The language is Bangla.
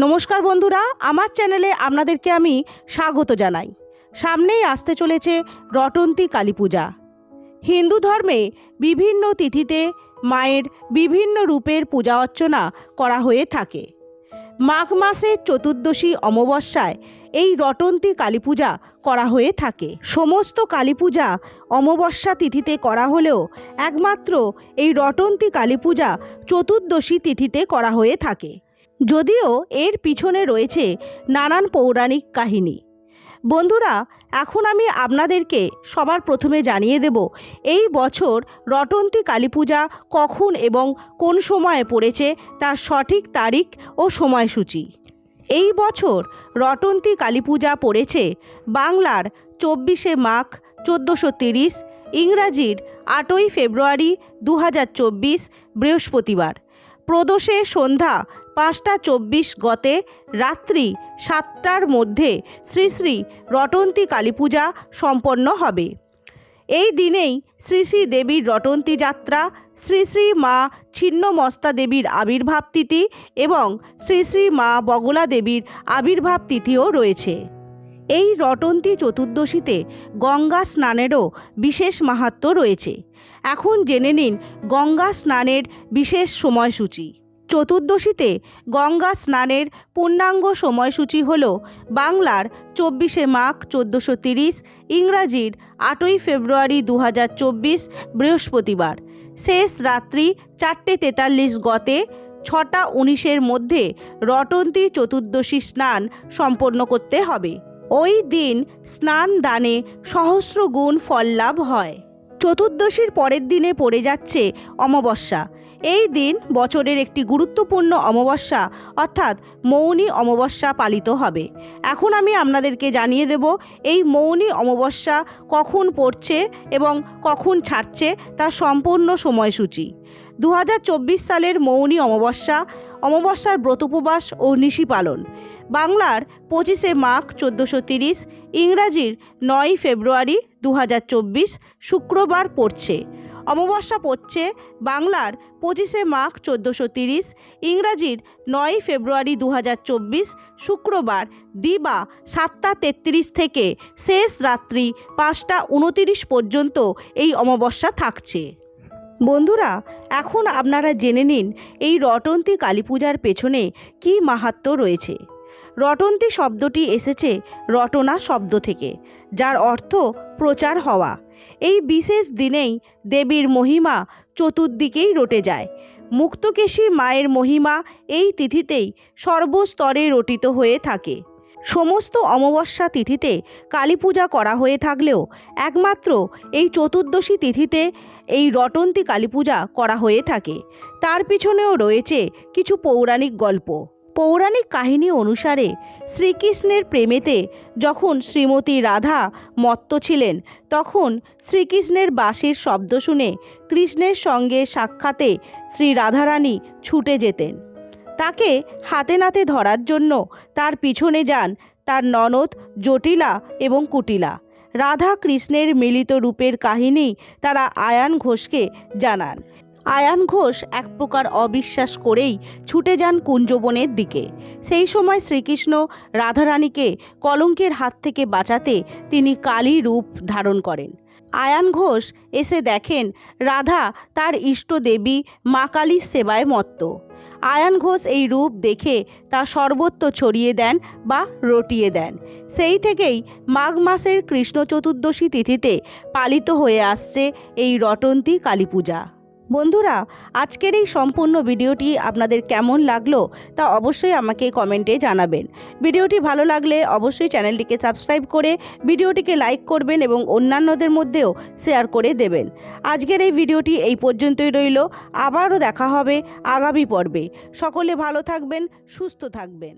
নমস্কার বন্ধুরা, আমার চ্যানেলে আপনাদেরকে আমি স্বাগত জানাই। সামনেই আসতে চলেছে রটন্তী কালী পূজা। হিন্দু ধর্মে বিভিন্ন তিথিতে মায়ের বিভিন্ন রূপের পূজা অর্চনা করা হয়ে থাকে। মাঘ মাসের চতুর্দশী অমাবস্যায় এই রটন্তী কালী পূজা করা হয়ে থাকে। সমস্ত কালী পূজা অমাবস্যা তিথিতে করা হলেও একমাত্র এই রটন্তী কালী পূজা চতুর্দশী তিথিতে করা হয়ে থাকে। যদিও এর পিছনে রয়েছে নানান পৌরাণিক কাহিনী। বন্ধুরা, এখন আমি আপনাদেরকে সবার প্রথমে জানিয়ে দেব, এই বছর রটন্তী কালী পূজা কখন এবং কোন সময়ে পড়েছে, তার সঠিক তারিখ ও সময়সূচি। এই বছর রটন্তী কালী পূজা পড়েছে বাংলার চব্বিশে মাঘ চোদ্দোশো তিরিশ, ইংরাজির আটই ফেব্রুয়ারি দু হাজার চব্বিশ বৃহস্পতিবার। প্রদোষে সন্ধ্যা পাঁচটা চব্বিশ গতে রাত্রি সাতটার মধ্যে শ্রী শ্রী রটন্তী কালী পূজা সম্পন্ন হবে। এই দিনেই শ্রী শ্রী দেবীর রটন্তী যাত্রা, শ্রী শ্রী মা ছিন্নমস্তা দেবীর আবির্ভাব তিথি এবং শ্রী শ্রী মা বগলা দেবীর আবির্ভাব তিথিও রয়েছে। এই রটন্তী চতুর্দশীতে গঙ্গা স্নানেরও বিশেষ মাহাত্ম্য রয়েছে। এখন জেনে নিন গঙ্গা স্নানের বিশেষ সময়সূচি। চতুর্দশীতে গঙ্গা স্নানের পূর্ণাঙ্গ সময়সূচি হল বাংলার চব্বিশে মাঘ চোদ্দোশো তিরিশ, ইংরাজির আটই ফেব্রুয়ারি দু হাজার চব্বিশ বৃহস্পতিবার। শেষ রাত্রি চারটে তেতাল্লিশ গতে ছটা উনিশের মধ্যে রটন্তী চতুর্দশী স্নান সম্পন্ন করতে হবে। ওই দিন স্নান দানে সহস্র গুণ ফল লাভ হয়। চতুর্দশীর পরের দিনে পড়ে যাচ্ছে অমাবস্যা। এই দিন বছরের একটি গুরুত্বপূর্ণ অমাবস্যা, অর্থাৎ মৌনী অমাবস্যা পালিত হবে। এখন আমি আপনাদেরকে জানিয়ে দেব, এই মৌনী অমাবস্যা কখন পড়ছে এবং কখন ছাড়ছে তার সম্পূর্ণ সময়সূচি। দু হাজার চব্বিশ সালের মৌনী অমাবস্যা, অমাবস্যার ব্রতোপবাস ও নিশি পালন। বাংলার পঁচিশে মাঘ চোদ্দোশো তিরিশ, ইংরাজির নয় ফেব্রুয়ারি দু হাজার চব্বিশ শুক্রবার পড়ছে। অমাবস্যা পড়ছে বাংলার পঁচিশে মাঘ চোদ্দোশো তিরিশ, ইংরাজির নয় ফেব্রুয়ারি দু হাজার চব্বিশ, শুক্রবার দিবা সাতটা তেত্রিশ থেকে শেষ রাত্রি পাঁচটা উনতিরিশ পর্যন্ত এই অমাবস্যা থাকছে। বন্ধুরা, এখন আপনারা জেনে নিন এই রটন্তী কালী পূজার পেছনে কী মাহাত্ম্য রয়েছে। রটন্তী শব্দটি এসেছে রটনা শব্দ থেকে, যার অর্থ প্রচার হওয়া। এই বিশেষ দিনেই দেবীর মহিমা চতুর্দিকেই রটে যায়। মুক্তকেশী মায়ের মহিমা এই তিথিতেই সর্বস্তরে রটিত হয়ে থাকে। সমস্ত অমাবস্যা তিথিতে কালী পূজা করা হয়ে থাকলেও একমাত্র এই চতুর্দশী তিথিতে এই রটন্তী কালী পূজা করা হয়ে থাকে। তার পিছনেও রয়েছে কিছু পৌরাণিক গল্প। পৌরাণিক কাহিনী অনুসারে শ্রীকৃষ্ণের প্রেমেতে যখন শ্রীমতী রাধা মত্ত ছিলেন, তখন শ্রীকৃষ্ণের বাঁশির শব্দ শুনে কৃষ্ণের সঙ্গে সাক্ষাতে শ্রী রাধারানী ছুটে যেতেন। তাকে হাতে নাতে ধরার জন্য তার পিছনে যান তার ননদ জটিলা এবং কুটিলা। রাধা কৃষ্ণের মিলিত রূপের কাহিনী তারা আয়ান ঘোষকে জানান। আয়ান ঘোষ এক প্রকার অবিশ্বাস করেই ছুটে যান কুঞ্জবনের দিকে। সেই সময় শ্রীকৃষ্ণ রাধারানীকে কলঙ্কের হাত থেকে বাঁচাতে তিনি কালী রূপ ধারণ করেন। আয়ান ঘোষ এসে দেখেন রাধা তার ইষ্ট দেবী মা কালীর সেবায় মত্ত। আয়ান ঘোষ এই রূপ দেখে তা সর্বত্র ছড়িয়ে দেন বা রটিয়ে দেন। সেই থেকেই মাঘ মাসের কৃষ্ণ চতুর্দশী তিথিতে পালিত হয়ে আসছে এই রটন্তী কালী পূজা বন্ধুরা, আজকের এই সম্পূর্ণ ভিডিওটি আপনাদের কেমন লাগল তা অবশ্যই আমাকে কমেন্টে জানাবেন। ভিডিওটি ভালো লাগলে অবশ্যই চ্যানেলটিকে সাবস্ক্রাইব করে ভিডিওটিকে লাইক করবেন এবং অন্যান্যদের মধ্যেও শেয়ার করে দেবেন। আজকের এই ভিডিওটি এই পর্যন্তই রইল। আবারও দেখা হবে আগামী পর্বে। সকলে ভালো থাকবেন, সুস্থ থাকবেন।